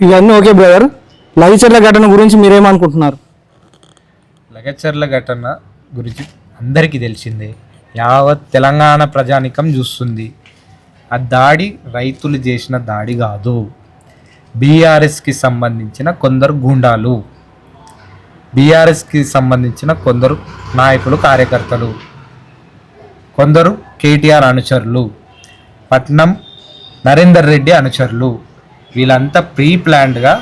ఇవన్నీ okay brother. Lagacharla ఘటన గురించి మీరేమనుకుంటున్నారు? లగచర్ల ఘటన గురించి అందరికీ తెలిసిందే. యావత్ తెలంగాణ ప్రజానికం చూస్తుంది. ఆ దాడి రైతులు చేసిన దాడి కాదు. బీఆర్ఎస్కి సంబంధించిన కొందరు గూండాలు. బీఆర్ఎస్కి సంబంధించిన కొందరు నాయకులు కార్యకర్తలు. కొందరు కేటీఆర్ అనుచరులు. పట్నం నరేందర్ రెడ్డి అనుచరులు. వీళ్ళంతా ప్రీ ప్లాన్డ్గా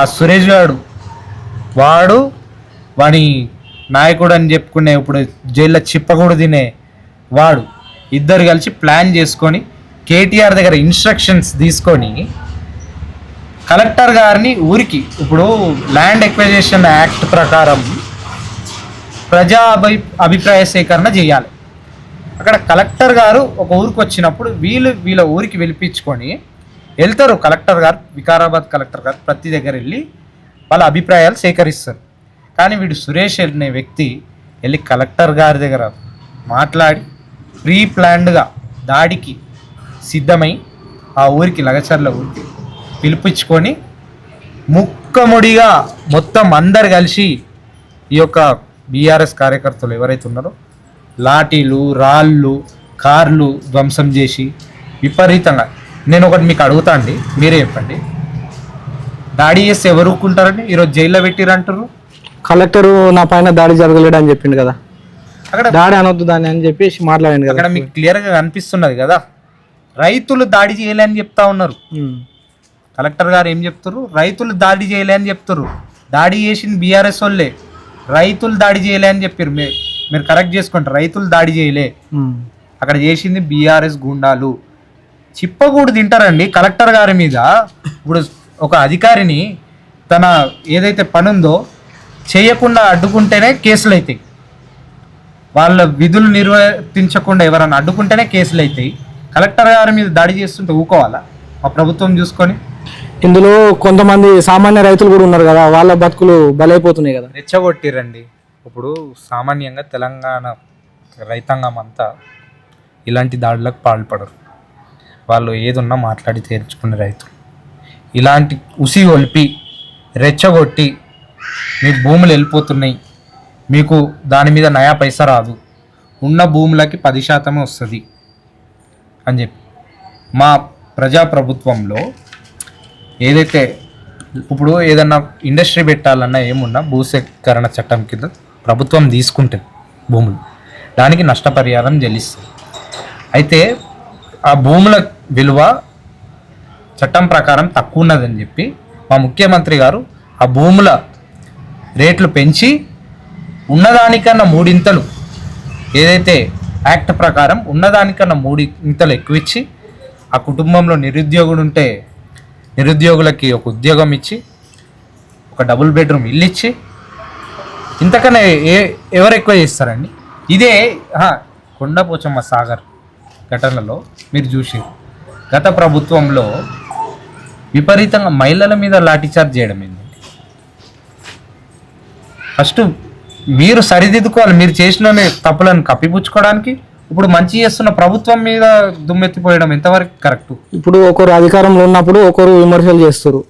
ఆ సురేష్ గారు వాడు వాని నాయకుడు అని చెప్పుకునే ఇప్పుడు జైల్లో చిప్పకూడదు తినే వాడు ఇద్దరు కలిసి ప్లాన్ చేసుకొని కేటీఆర్ దగ్గర ఇన్స్ట్రక్షన్స్ తీసుకొని కలెక్టర్ గారిని ఊరికి ఇప్పుడు ల్యాండ్ ఎక్వైజేషన్ యాక్ట్ ప్రకారం ప్రజా అభి అభిప్రాయ సేకరణ చేయాలి. అక్కడ కలెక్టర్ గారు ఒక ఊరికి వచ్చినప్పుడు వీళ్ళు వీళ్ళ ఊరికి పిలిపించుకొని వెళ్తారు కలెక్టర్ గారు వికారాబాద్ కలెక్టర్ గారు ప్రతి దగ్గర వెళ్ళి వాళ్ళ అభిప్రాయాలు సేకరిస్తారు. కానీ వీడు సురేష్ అనే వ్యక్తి వెళ్ళి కలెక్టర్ గారి దగ్గర మాట్లాడి ప్రీ ప్లాన్డ్గా దాడికి సిద్ధమై ఆ ఊరికి లగచర్ల ఊరికి పిలిపించుకొని ముక్కముడిగా మొత్తం అందరు కలిసి ఈ యొక్క బీఆర్ఎస్ కార్యకర్తలు ఎవరైతే ఉన్నారో లాఠీలు రాళ్ళు కార్లు ధ్వంసం చేసి విపరీతంగా నేను ఒకటి మీకు అడుగుతా అండి మీరే చెప్పండి. దాడి చేస్తే ఎవరు ఊరుకుంటారండి? ఈరోజు జైల్లో పెట్టిరంటారు కలెక్టర్ నా పైన దాడి జరగలేడు అని చెప్పిండు కదా. అక్కడ దాడి అనొద్దు దాన్ని అని చెప్పేసి మాట్లాడిండు కదా. అక్కడ మీకు క్లియర్గా కనిపిస్తున్నది కదా. రైతులు దాడి చేయలే అని చెప్తా ఉన్నారు. కలెక్టర్ గారు ఏం చెప్తారు రైతులు దాడి చేయలే అని చెప్తారు దాడి చేసింది బీఆర్ఎస్ వాళ్ళే. రైతులు దాడి చేయలే అని చెప్పారు మీరు మీరు కరెక్ట్ చేసుకోండి రైతులు దాడి చేయలే. అక్కడ చేసింది బీఆర్ఎస్ గుండాలు. చిప్పకూడు తింటారండి కలెక్టర్ గారి మీద. ఇప్పుడు ఒక అధికారిని తన ఏదైతే పని ఉందో చేయకుండా అడ్డుకుంటేనే కేసులు అవుతాయి వాళ్ళ విధులు నిర్వర్తించకుండా ఎవరైనా అడ్డుకుంటేనే కేసులు అవుతాయి కలెక్టర్ గారి మీద దాడి చేస్తుంటే ఊకోవాలా? మా ప్రభుత్వం చూసుకొని. ఇందులో కొంతమంది సామాన్య రైతులు కూడా ఉన్నారు కదా వాళ్ళ బతుకులు బలైపోతున్నాయి కదా. రెచ్చగొట్టిరండి ఇప్పుడు సామాన్యంగా తెలంగాణ రైతాంగం అంతా ఇలాంటి దాడులకు పాల్పడరు. వాళ్ళు ఏదున్నా మాట్లాడి తీర్చుకునే రైతులు ఇలాంటి ఉసి ఒలిపి రెచ్చగొట్టి మీ భూములు వెళ్ళిపోతున్నాయి. మీకు దాని మీద నయా పైసా రాదు. ఉన్న భూములకి పది శాతమే వస్తుంది. అని చెప్పి. మా ప్రజాప్రభుత్వంలో ఏదైతే ఇప్పుడు ఏదన్నా ఇండస్ట్రీ పెట్టాలన్నా ఏమున్నా భూసేకరణ చట్టం కింద ప్రభుత్వం తీసుకుంటుంది భూములు దానికి నష్టపరిహారం చెల్లిస్తుంది. అయితే ఆ భూముల విలువ చట్టం ప్రకారం తక్కువ ఉన్నదని చెప్పి మా ముఖ్యమంత్రి గారు ఆ భూముల రేట్లు పెంచి ఉన్నదానికన్నా మూడింతలు ఏదైతే యాక్ట్ ప్రకారం ఉన్నదానికన్నా మూడింతలు ఎక్కువ ఇచ్చి ఆ కుటుంబంలో నిరుద్యోగుడు ఉంటే నిరుద్యోగులకి ఒక ఉద్యోగం ఇచ్చి ఒక డబుల్ బెడ్రూమ్ ఇల్లు ఇచ్చి ఇంతకన్నా ఏ ఎవరు ఎక్కువ చేస్తారండి? ఇదే కొండపోచమ్మ సాగర్ ఘటనలో మీరు చూసి గత ప్రభుత్వంలో విపరీతంగా మహిళల మీద లాఠీచార్జ్ చేయడం ఏంటండి ఫస్ట్ మీరు సరిదిద్దుకోవాలి మీరు చేసిన తప్పులను కప్పిపుచ్చుకోవడానికి ఇప్పుడు మంచి చేస్తున్న ప్రభుత్వం మీద దుమ్మెత్తిపోయడం ఎంతవరకు కరెక్ట్? ఇప్పుడు ఒకరు అధికారంలో ఉన్నప్పుడు ఒకరు విమర్శలు చేస్తారు